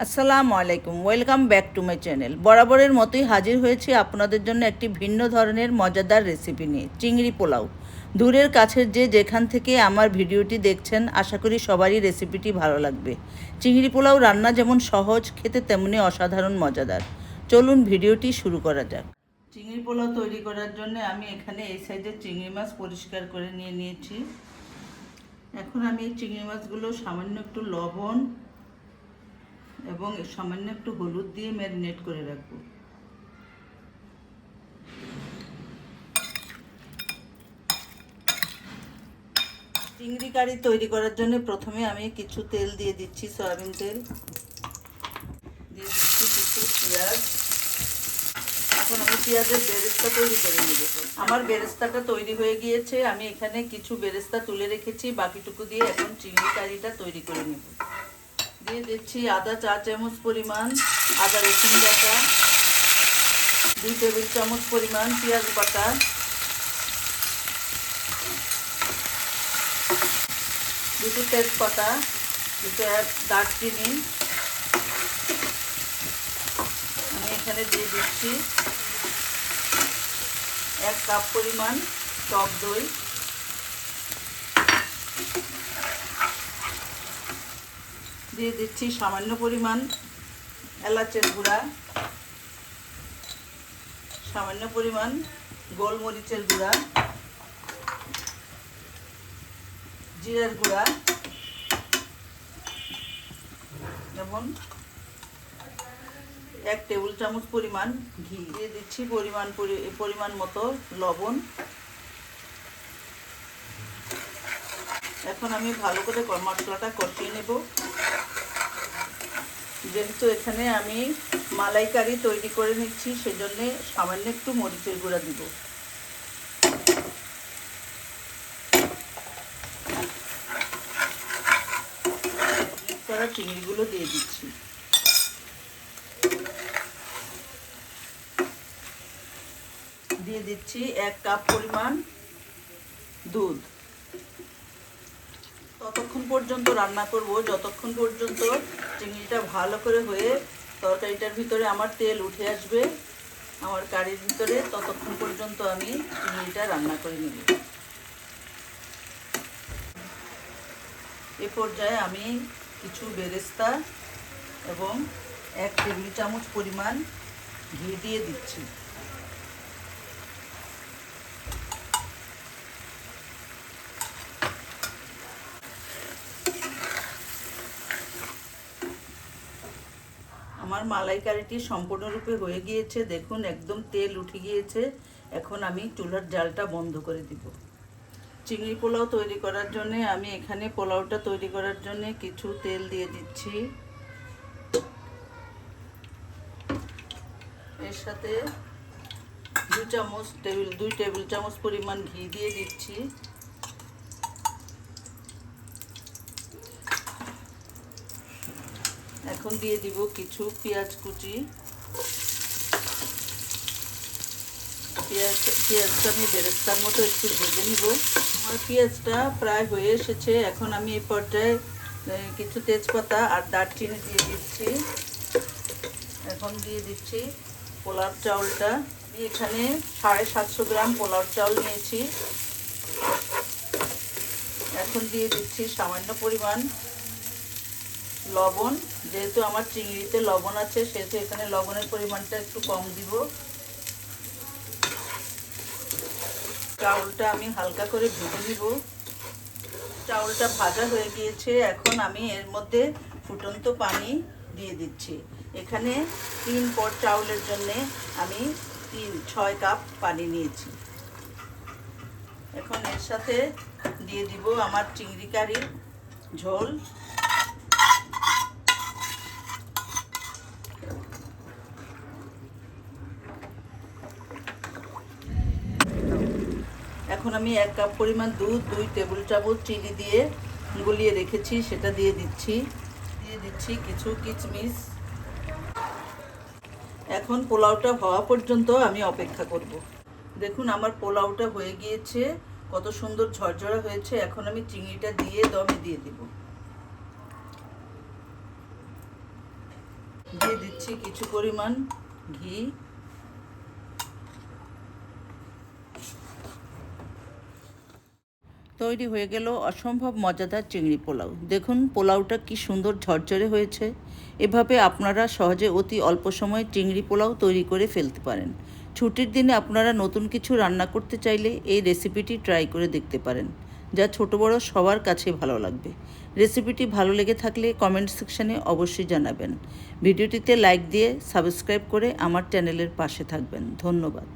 আসসালামু আলাইকুম, welcome back to my channel. বরাবরের মতোই হাজির হয়েছি আপনাদের জন্য একটি ভিন্ন ধরনের মজাদার রেসিপি নিয়ে, চিংড়ি পোলাও। দূরের কাছের যে যেখান থেকে আমার ভিডিওটি দেখছেন, আশা করি সবারই রেসিপিটি ভালো লাগবে। চিংড়ি পোলাও রান্না যেমন সহজ, খেতে তেমনি অসাধারণ মজাদার। চলুন ভিডিওটি শুরু করা যাক। চিংড়ি পোলাও তৈরি করার জন্য আমি এখানে এই সাইজের চিংড়ি মাছ পরিষ্কার করে নিয়ে নিয়েছি। এখন আমি এই চিংড়ি মাছগুলো সামান্য একটু লবণ এবং সামান্য একটু হলুদ দিয়ে ম্যারিনেট করে রাখব। চিংড়ি কারি তৈরি করার জন্য প্রথমে আমি কিছু তেল দিয়ে দিচ্ছি, সয়াবিন তেল। দিয়ে দিচ্ছি কিছু পেঁয়াজ। এখন আমি পেঁয়াজের বেরেস্তা তৈরি করে নেব। আমার বেরেস্তাটা তৈরি হয়ে গিয়েছে, আমি এখানে কিছু বেরেস্তা তুলে রেখেছি, বাকিটুকু দিয়ে এখন চিংড়ি কারিটা তৈরি করে নেব। দিয়ে দিচ্ছি আদা চা চামচ পরিমাণ, আদা রসুন বাটা, দুই টেবিল চামচ পরিমাণ পেঁয়াজ বাটা। দুটো তেজপাতা, দুটো দারচিনি। আমি এখানে দিয়ে দিচ্ছি এক কাপ পরিমাণ টক দই। দিয়ে দিচ্ছি সামান্য পরিমাণ এলাচের গুঁড়া, সামান্য পরিমাণ গোলমরিচের গুঁড়া, জিরের গুঁড়া যেমন এক টেবিল চামচ পরিমাণ ঘি। দিয়ে দিচ্ছি পরিমাণ পরিমাণ মতো লবণ। এখন আমি ভালো করে মশলাটা কষিয়ে নেব। যেহেতু এখানে আমি মালাইকারি তৈরি করে নিচ্ছি, সেজন্যে সামান্য একটু মরিচের গুঁড়া দিব। করা চিংড়িগুলো দিয়ে দিচ্ছি। দিয়ে দিচ্ছি এক কাপ পরিমাণ দুধ। ততক্ষণ পর্যন্ত রান্না করব, যতক্ষণ পর্যন্ত চিংড়িটা ভালো করে হয়ে তরকারিটার ভিতরে আমার তেল উঠে আসবে, আমার কারির ভিতরে, ততক্ষণ পর্যন্ত আমি চিংড়িটা রান্না করে নেব। এ পর্যায়ে আমি কিছু বেরেস্তা এবং এক টেবিল চামচ পরিমাণ ঘি দিয়ে দিচ্ছি। আমার মালাইকারিটি সম্পূর্ণরূপে হয়ে গিয়েছে। দেখুন, একদম তেল উঠে গিয়েছে। এখন আমি চুলার জালটা বন্ধ করে দিব। চিংড়ি পোলাও তৈরি করার জন্য, আমি এখানে পোলাওটা তৈরি করার জন্য কিছু তেল দিয়ে দিচ্ছি। এর সাথে দু চামচ টেবিল, দুই টেবিল চামচ পরিমাণ ঘি দিয়ে দিচ্ছি। এখন দিয়ে দিব কিছু পেঁয়াজ কুচি। পেঁয়াজ পেঁয়াজটা আমি বেরেস্তার মতো একটু ভেজে নিব। আমার পেঁয়াজটা প্রায় হয়ে এসেছে। এখন আমি এই পর্যায়ে কিছু তেজপাতা আর দারচিনি দিয়ে দিচ্ছি। এখন দিয়ে দিচ্ছি পোলার চাউলটা। আমি এখানে সাড়ে সাতশো গ্রাম পোলার চাউল নিয়েছি। এখন দিয়ে দিচ্ছি সামান্য পরিমাণ লবণ, যেহেতু আমার চিংড়িতে লবণ আছে, সেহেতু এখানে লবণের পরিমাণটা একটু কম দিব। চাউলটা আমি হালকা করে ভেজে দিব চাউলটা ভাজা হয়ে গিয়েছে, এখন আমি এর মধ্যে ফুটন্ত পানি দিয়ে দিচ্ছি। এখানে তিন পট চাউলের জন্যে আমি তিন, ছয় কাপ পানি নিয়েছি। এখন এর সাথে দিয়ে দিব আমার চিংড়ি কারির ঝোল। এখন আমি এক কাপ পরিমাণ দুধ, দুই টেবিল চামচ চিনি দিয়ে গুলিয়ে রেখেছি, সেটা দিয়ে দিচ্ছি। দিয়ে দিচ্ছি কিছু কিচমিচ। এখন পোলাওটা হওয়া পর্যন্ত আমি অপেক্ষা করব। দেখুন, আমার পোলাওটা হয়ে গিয়েছে, কত সুন্দর ঝরঝরা হয়েছে। এখন আমি চিংড়িটা দিয়ে দমে দিয়ে দিব। দিয়ে দিচ্ছি কিছু পরিমাণ ঘি। তৈরি হয়ে গেল অসম্ভব মজাদার চিংড়ি পোলাও। দেখুন, পোলাওটা কি সুন্দর ঝরঝরে হয়েছে। এভাবে আপনারা সহজে অতি অল্প সময়ে চিংড়ি পোলাও তৈরি করে ফেলতে পারেন। ছুটির দিনে আপনারা নতুন কিছু রান্না করতে চাইলে এই রেসিপিটি ট্রাই করে দেখতে পারেন, যা ছোট বড় সবার কাছে ভালো লাগবে। রেসিপিটি ভালো লেগে থাকলে কমেন্ট সেকশানে অবশ্যই জানাবেন। ভিডিওটিতে লাইক দিয়ে সাবস্ক্রাইব করে আমার চ্যানেলের পাশে থাকবেন। ধন্যবাদ।